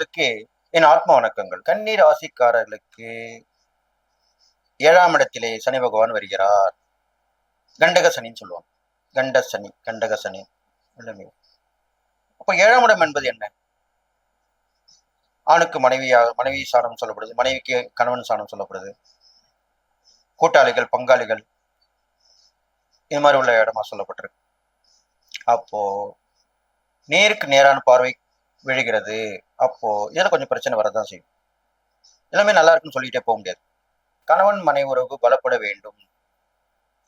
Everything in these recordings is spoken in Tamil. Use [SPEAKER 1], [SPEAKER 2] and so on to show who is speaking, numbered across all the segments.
[SPEAKER 1] நேயர்களுக்கு என் ஆத்ம வணக்கங்கள். கன்னி ராசிக்காரர்களுக்கு ஏழாம் இடத்திலே சனி பகவான் வருகிறார். கண்டக சனின்னு சொல்லுவாங்க. கண்ட சனி கண்டக சனி. அப்போ ஏழாம் இடம் என்பது என்ன? ஆணுக்கு மனைவியாக மனைவி சாணம் சொல்லப்படுது. மனைவிக்கு கணவன் சாணம் சொல்லப்படுது. கூட்டாளிகள் பங்காளிகள். இது மாதிரி உள்ள இடமா சொல்லப்பட்டிருக்கு. அப்போ நேருக்கு நேரான பார்வை விழுகிறது. அப்போ இதில் கொஞ்சம் பிரச்சனை வரதான் செய்யும். எல்லாமே நல்லா இருக்குன்னு சொல்லிட்டே போக முடியாது. கணவன் மனை உறவு பலப்பட வேண்டும்.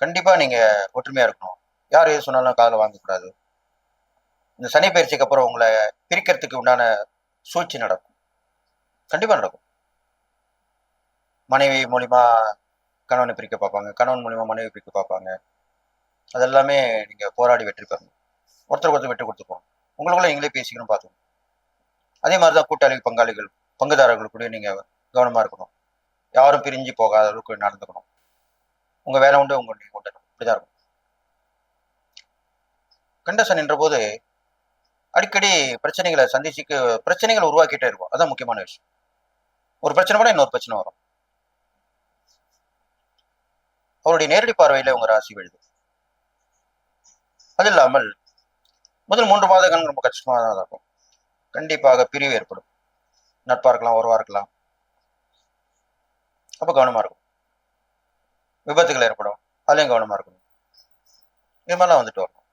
[SPEAKER 1] கண்டிப்பா நீங்க ஒற்றுமையா இருக்கணும். யார் எது சொன்னாலும் காதில் வாங்கக்கூடாது. இந்த சனி பயிற்சிக்கு அப்புறம் உங்களை பிரிக்கிறதுக்கு உண்டான சூழ்ச்சி நடக்கும். கண்டிப்பா நடக்கும். மனைவி மூலிமா கணவனை பிரிக்க பார்ப்பாங்க. கணவன் மூலிமா மனைவி பிரிக்க பார்ப்பாங்க. அதெல்லாமே நீங்க போராடி வெற்றி பெறணும். ஒருத்தருக்கு ஒருத்தர் வெற்றி கொடுத்துப்போம் உங்களுக்குள்ள நீங்களே பேசிக்கணும் பார்த்துக்கணும். அதே மாதிரி தான் கூட்டாளிகள் பங்காளிகள் பங்குதாரர்கள் நீங்கள் கவனமாக கவனமா இருக்கணும். யாரும் பிரிஞ்சு போகாத அளவுக்கு நடந்துக்கணும். உங்கள் வேலை உண்டு உங்கள் நீங்கள் கொண்டு இப்படிதான் இருக்கும். கண்டசன் என்ற போது அடிக்கடி பிரச்சனைகளை சந்திச்சுக்கு பிரச்சனைகளை உருவாக்கிட்டே இருக்கும். அதான் முக்கியமான விஷயம். ஒரு பிரச்சனை கூட இன்னொரு பிரச்சனை வரும். அவருடைய நேரடி பார்வையில் உங்க ராசி விழுது. அது இல்லாமல் முதல் மூன்று மாதங்கள் ரொம்ப கஷ்டமாக தான் இருக்கும். கண்டிப்பாக பிரிவு ஏற்படும். நட்பா இருக்கலாம் உறவா இருக்கலாம் அப்ப கவனமா இருக்கும். விபத்துகள் ஏற்படும். அதுலயும் கவனமா இருக்கணும். இது மாதிரிலாம் வந்துட்டு வரணும்.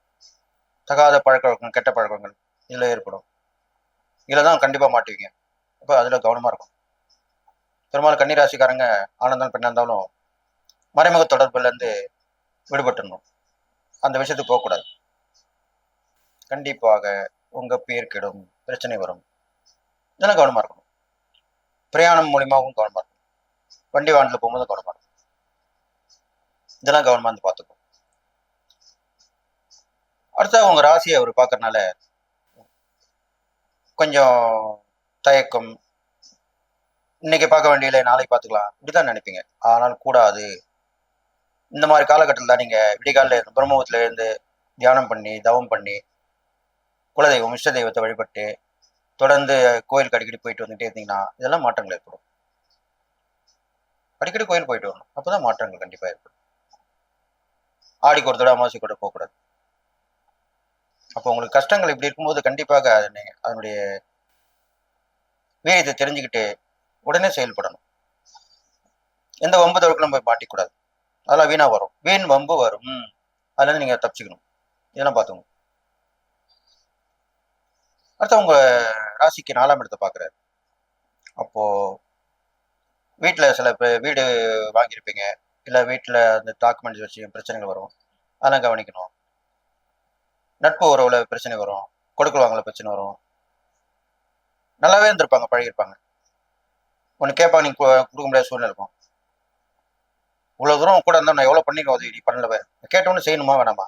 [SPEAKER 1] தகாத பழக்க வழக்கங்கள் கெட்ட பழக்கங்கள் இதுல ஏற்படும். இதுல தான் கண்டிப்பா மாட்டுவீங்க அப்ப அதுல கவனமா இருக்கும் பெரும்பாலும் கன்னிராசிக்காரங்க ஆனந்தாலும் பெண்ணா இருந்தாலும் மறைமுக தொடர்புல இருந்து விடுபட்டுடணும் அந்த விஷயத்துக்கு போகக்கூடாது. கண்டிப்பாக உங்க பேர் கெடும். பிரச்சனை வரும். இதெல்லாம் கவனமாக இருக்கணும். பிரயாணம் மூலியமாகவும் கவனமாக இருக்கணும். வண்டி வாண்டில் போகும்போது கவனமாக இருக்கும் இதெல்லாம் கவனமாக வந்து பார்த்துக்கும் அடுத்தது உங்க ராசியை அவர் பார்க்கறனால கொஞ்சம் தயக்கம். இன்னைக்கு பார்க்க வேண்டியதில்லை நாளைக்கு பார்த்துக்கலாம். இப்படிதான் நினைப்பீங்க. ஆனால் கூடாது. இந்த மாதிரி காலகட்டத்தில் தான் நீங்க விடிகாலில் இருந்து பிரம்மபுரத்துல இருந்து தியானம் பண்ணி தவம் பண்ணி குலதெய்வம் இஷ்ட தெய்வத்தை வழிபட்டு தொடர்ந்து கோயிலுக்கு அடிக்கடி போயிட்டு வந்துட்டே இருந்தீங்கன்னா இதெல்லாம் மாற்றங்கள் ஏற்படும். அடிக்கடி கோயில் போயிட்டு வரணும். அப்போதான் மாற்றங்கள் கண்டிப்பா ஏற்படும். ஆடிக்கு ஒரு தடவை அமாவாசை கூட போகக்கூடாது. அப்போ உங்களுக்கு கஷ்டங்கள் இப்படி இருக்கும்போது கண்டிப்பாக அதனை அதனுடைய வீரியத்தை தெரிஞ்சுக்கிட்டு உடனே செயல்படணும். எந்த வம்பு தவிர்க்கலாம் போய் மாட்டிக்கூடாது. அதெல்லாம் வீணா வரும். வீண் வம்பு வரும். அதுலேருந்து நீங்கள் நீங்க தப்பிச்சுக்கணும். இதெல்லாம் பார்த்துக்கணும் அடுத்து உங்க ராசிக்கு நாலாம் இடத்தை பாக்குறாரு அப்போ வீட்டுல சில பேர் வீடு வாங்கியிருப்பீங்க. இல்ல வீட்டுல அந்த டாக்குமெண்ட்ஸ் வச்சு பிரச்சனைகள் வரும். அதெல்லாம் கவனிக்கணும். நட்பு உறவுல பிரச்சனை வரும். கொடுக்கல் வாங்கல பிரச்சனை வரும். நல்லாவே இருந்திருப்பாங்க பழகிருப்பாங்க ஒன்று கேட்பாங்க நீங்க கு- கொடுக்க முடியாத சூழ்நிலை இருக்கும். இவ்வளவு தூரம் கூட இருந்தா நான் எவ்வளவு பண்ணிருக்கோம் உதவி நீ பண்ணல கேட்டவொன்னு செய்யணுமா வேணாமா?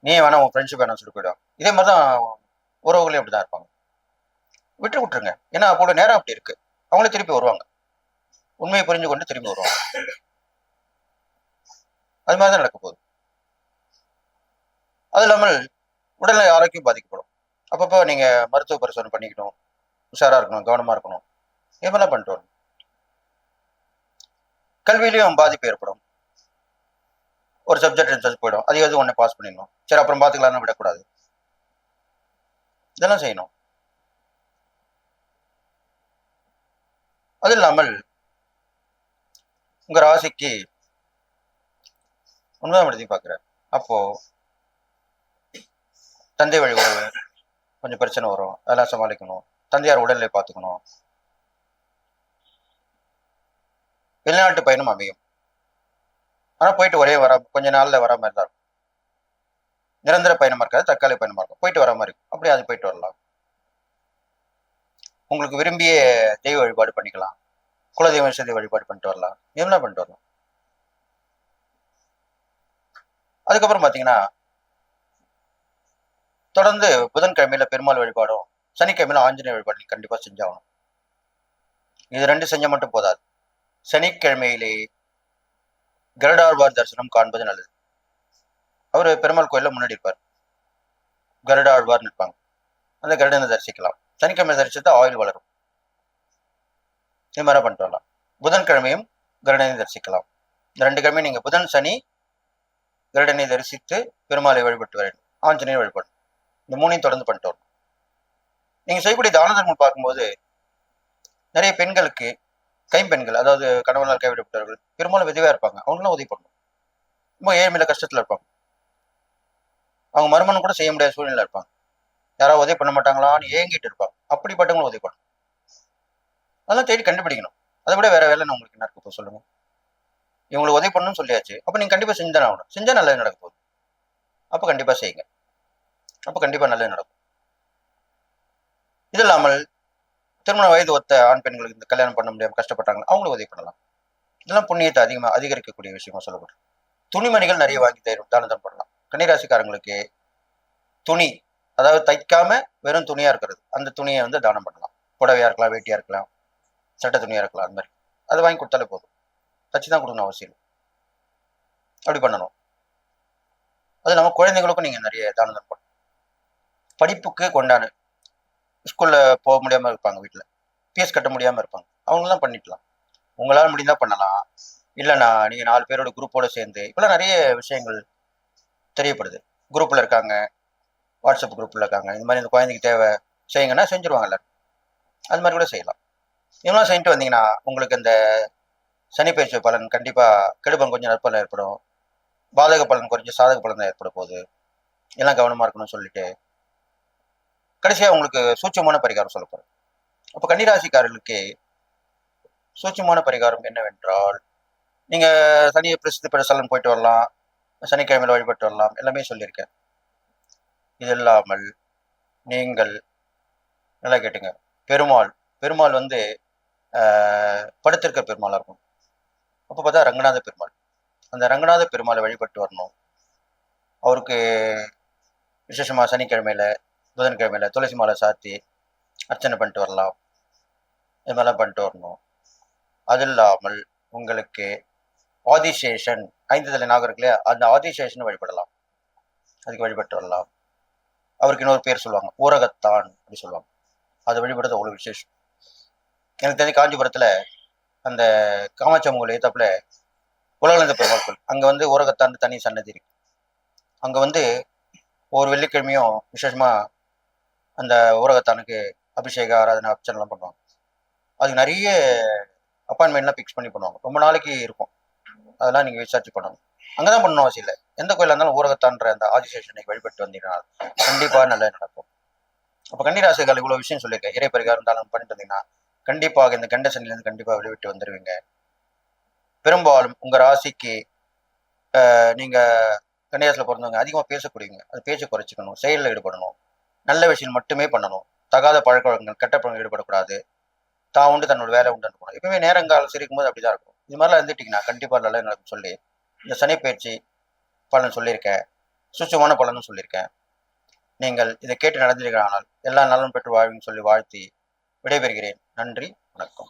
[SPEAKER 1] நீ வேணாம் உன் ஃப்ரெண்ட்ஷிப் வேணாம் சொல்லி போயிடும் இதே மாதிரி தான் உறவுகளே அப்படிதான் இருப்பாங்க. விட்டு விட்டுருங்க ஏன்னா அப்போட நேரம் அப்படி இருக்கு. அவங்களே திருப்பி வருவாங்க. உண்மையை புரிஞ்சு கொண்டு திரும்பி வருவாங்க. அது மாதிரி தான் நடக்க போகுது. அது இல்லாமல் உடல்நிலை ஆரோக்கியம் பாதிக்கப்படும். அப்பப்போ நீங்க மருத்துவ பரிசோதனை பண்ணிக்கணும். உஷாரா இருக்கணும். கவனமா இருக்கணும். இது மாதிரிலாம் பண்ணிட்டு வரணும். கல்வியிலையும் பாதிப்பு ஏற்படும். ஒரு சப்ஜெக்ட் இன்ட்ரெஸ்ட் போயிடும். அது எதுவும் ஒன்று பாஸ் பண்ணிடணும். சரி அப்புறம் பார்த்துக்கலாம்னு விடக்கூடாது. இதெல்லாம் செய்யணும். அது இல்லாமல் உங்க ராசிக்கு ஒன்பதாம் இடத்தையும் பார்க்குறேன் அப்போ தந்தை வழி உறவு கொஞ்சம் பிரச்சனை வரும். அதெல்லாம் சமாளிக்கணும். தந்தையார் உடல்நிலை பார்த்துக்கணும். வெளிநாட்டு பயணம் அமையும். ஆனா போயிட்டு ஒரே வர கொஞ்ச நாள்ல வர மாதிரி தான் இருக்கும். நிரந்தர பயணமாக இருக்காது தற்காலிக பயணமா இருக்கும் போயிட்டு வர மாதிரி இருக்கும் அப்படியே அது போயிட்டு வரலாம். உங்களுக்கு விரும்பிய தெய்வ வழிபாடு பண்ணிக்கலாம். குலதெய்வ சதி வழிபாடு பண்ணிட்டு வரலாம். இதெல்லாம் பண்ணிட்டு வரலாம்? அதுக்கப்புறம் பாத்தீங்கன்னா தொடர்ந்து புதன்கிழமையில பெருமாள் வழிபாடும் சனிக்கிழமையில ஆஞ்சநேய வழிபாடு கண்டிப்பா செஞ்சாகணும். இது ரெண்டு செஞ்சால் மட்டும் போதாது. சனிக்கிழமையிலே கருடாழ்வார் தரிசனம் காண்பது நல்லது. அவர் பெருமாள் கோயிலில் முன்னாடி இருப்பார். கருடாழ்வார் நிற்பாங்க அந்த கருடனை தரிசிக்கலாம். சனிக்கிழமை தரிசித்தா ஆயில் வளரும். இது மாதிரி பண்ணிட்டு வரலாம். புதன்கிழமையும் கருடனை தரிசிக்கலாம். இந்த ரெண்டு கிழமையும் நீங்கள் புதன் சனி கருடனை தரிசித்து பெருமாளை வழிபட்டு வரணும் ஆஞ்சநேயர் வழிபடணும். இந்த மூணையும் தொடர்ந்து பண்ணிட்டு வரணும். நீங்கள் செய்யக்கூடிய தான தர்மம் பார்க்கும்போது நிறைய பெண்களுக்கு கைம்பெண்கள் அதாவது கணவனால் கைவிடப்பட்டவர்கள் பெரும்பாலும் விதவையாக இருப்பாங்க. அவங்களாம் உதவி பண்ணணும். ரொம்ப ஏழ்மையில கஷ்டத்தில் இருப்பாங்க. அவங்க மறுமணம் கூட செய்ய முடியாத சூழ்நிலை இருப்பாங்க. யாராவது உதவி பண்ண மாட்டாங்களான்னு ஏங்கிட்டு இருப்பாங்க. அப்படிப்பட்டவங்களும் உதவி பண்ணணும். அதெல்லாம் தேடி கண்டுபிடிக்கணும். அதை விட வேற வேலை நான் உங்களுக்கு என்ன போகுது சொல்லுங்க. இவங்களுக்கு உதவி பண்ணணும்னு சொல்லியாச்சு. அப்போ நீங்கள் கண்டிப்பாக செஞ்சுதானே ஆகணும். செஞ்சால் நல்லது நடக்க போகுது. அப்போ கண்டிப்பாக செய்யுங்க. அப்போ கண்டிப்பாக நல்லது நடக்கும். இது இல்லாமல் திருமண வயது ஒத்த ஆண் பெண்களுக்கு இந்த கல்யாணம் பண்ண முடியாமல் கஷ்டப்பட்டாங்க அவங்களும் உதவி பண்ணலாம். இதெல்லாம் புண்ணியத்தை அதிகமாக அதிகரிக்கக்கூடிய விஷயமா சொல்லப்படும் துணிமணிகள் நிறைய வாங்கி தரும் தானம் பண்ணலாம் கன்னிராசிக்காரங்களுக்கு துணி அதாவது தைக்காம வெறும் துணியா இருக்கிறது. அந்த துணியை வந்து தானம் பண்ணலாம். புடவையா இருக்கலாம் வேட்டியா இருக்கலாம் சட்டை துணியா இருக்கலாம் அந்த மாதிரி. அதை வாங்கி கொடுத்தாலே போதும். தச்சு தான் கொடுக்கணும் அவசியம் இல்லை. அப்படி பண்ணணும். அது நம்ம குழந்தைங்களுக்கும் நீங்க நிறைய தானம் பண்ணணும். படிப்புக்கு கொண்டாடு. ஸ்கூல்ல போக முடியாம இருப்பாங்க வீட்டில் ஃபீஸ் கட்ட முடியாம இருப்பாங்க. அவங்களாம் பண்ணிக்கலாம். உங்களால் முடிந்தா பண்ணலாம். இல்லைண்ணா நீங்க நாலு பேரோட குரூப்போட சேர்ந்து இப்பெல்லாம் நிறைய விஷயங்கள் தெரியப்படுது. குரூப்ல இருக்காங்க. வாட்ஸ்அப் குரூப்பில் இருக்காங்க. இந்த மாதிரி இந்த குழந்தைக்கு தேவை செய்யுங்கன்னா செஞ்சுருவாங்கல்ல. அது மாதிரி கூட செய்யலாம். இதெல்லாம் செஞ்சுட்டு வந்தீங்கன்னா உங்களுக்கு இந்த சனி பயிற்சி பலன் கண்டிப்பாக கெடுபம் கொஞ்சம் நற்பலன் ஏற்படும். பாதக பலன் குறைஞ்ச சாதக பலன் தான் ஏற்பட போகுது. எல்லாம் கவனமாக இருக்கணும்னு சொல்லிட்டு கடைசியாக உங்களுக்கு சூட்சமான பரிகாரம் சொல்ல போகிறேன் அப்போ கன்னிராசிக்காரர்களுக்கு சூட்சமான பரிகாரம் என்னவென்றால் நீங்கள் சனியை பிரசித்தி பிரசலன் போயிட்டு வரலாம் சனிக்கிழமையில வழிபட்டு வரலாம் எல்லாமே சொல்லியிருக்கேன். இது இல்லாமல் நீங்கள் நல்லா கேட்டுங்க. பெருமாள் பெருமாள் வந்து படுத்திருக்க பெருமாளாக இருக்கும் அப்போ பார்த்தா ரங்கநாத பெருமாள். அந்த ரங்கநாத பெருமாளை வழிபட்டு வரணும். அவருக்கு விசேஷமாக சனிக்கிழமையில புதன்கிழமையில் துளசி மாலை சாத்தி அர்ச்சனை பண்ணிட்டு வரலாம். இது மாதிரிலாம் பண்ணிட்டு வரணும். அது இல்லாமல் உங்களுக்கு ஆதிசேஷன் ஐந்து தலை நாகம் இருக்கு இல்லையா? அந்த ஆதிசேஷன் வழிபடலாம். அதுக்கு வழிபட்டு வரலாம். அவருக்கு இன்னொரு பேர் சொல்லுவாங்க. ஊரகத்தான் அப்படி சொல்லுவாங்க. அதை வழிபடுறது அவ்வளோ விசேஷம். எனக்கு தெரிஞ்ச காஞ்சிபுரத்தில் அந்த காமாட்சம்மன் ஏத்தாப்புல உலகந்த பெருமாள் கோயில். அங்கே வந்து ஊரகத்தான் தனி சன்னதி இருக்கு. அங்கே வந்து ஒவ்வொரு வெள்ளிக்கிழமையும் விசேஷமாக அந்த ஊரகத்தானுக்கு அபிஷேக ஆராதனை அர்ச்சனைலாம் பண்ணுவாங்க. அதுக்கு நிறைய அப்பாயின்மெண்ட்லாம் ஃபிக்ஸ் பண்ணி பண்ணுவாங்க. ரொம்ப நாளைக்கு இருக்கும். அதெல்லாம் நீங்கள் விசாரிச்சு பண்ணணும். அங்கே தான் பண்ணணும் அவசியம் இல்லை. எந்த கோயிலாக இருந்தாலும் ஊரகத்தான்ற அந்த ஆதிசேஷனை வழிபட்டு வந்தீங்கன்னா கண்டிப்பாக நல்லா நடக்கும். அப்போ கன்னிராசிகள் இவ்வளோ விஷயம் சொல்லியிருக்கேன். இறை பரிகாரம் இருந்தாலும் பண்ணிட்டு வந்தீங்கன்னா கண்டிப்பாக இந்த கண்ட சனிலேருந்து கண்டிப்பாக வெளிவிட்டு வந்துடுவீங்க பெரும்பாலும் உங்கள் ராசிக்கு ஆஹ், நீங்க கன்னிராசியில் பிறந்தவங்க அதிகமாக பேசக்கூடியவங்க. அது பேச குறைச்சிக்கணும் செயலில் ஈடுபடணும். நல்ல விஷயம் மட்டுமே பண்ணணும். தகாத பழக்க வழக்கங்கள் கெட்ட பழங்கள் ஈடுபடக்கூடாது. தான் உண்டு தன்னோட வேலை உண்டு இருக்கணும் எப்பவுமே நேரங்கால சிரிக்கும் போது அப்படிதான் இருக்கும். இது மாதிரிலாம் இருந்துட்டீங்கன்னா கண்டிப்பாக நல்லா நடக்கும் சொல்லி இந்த சனி பயிற்சி பலன் சொல்லியிருக்கேன். சுச்சமான பலனும் சொல்லியிருக்கேன். நீங்கள் இதை கேட்டு நடந்திருக்கிறானால் எல்லா நலனும் பெற்று வாழ்வின்னு சொல்லி வாழ்த்தி விடைபெறுகிறேன். நன்றி வணக்கம்.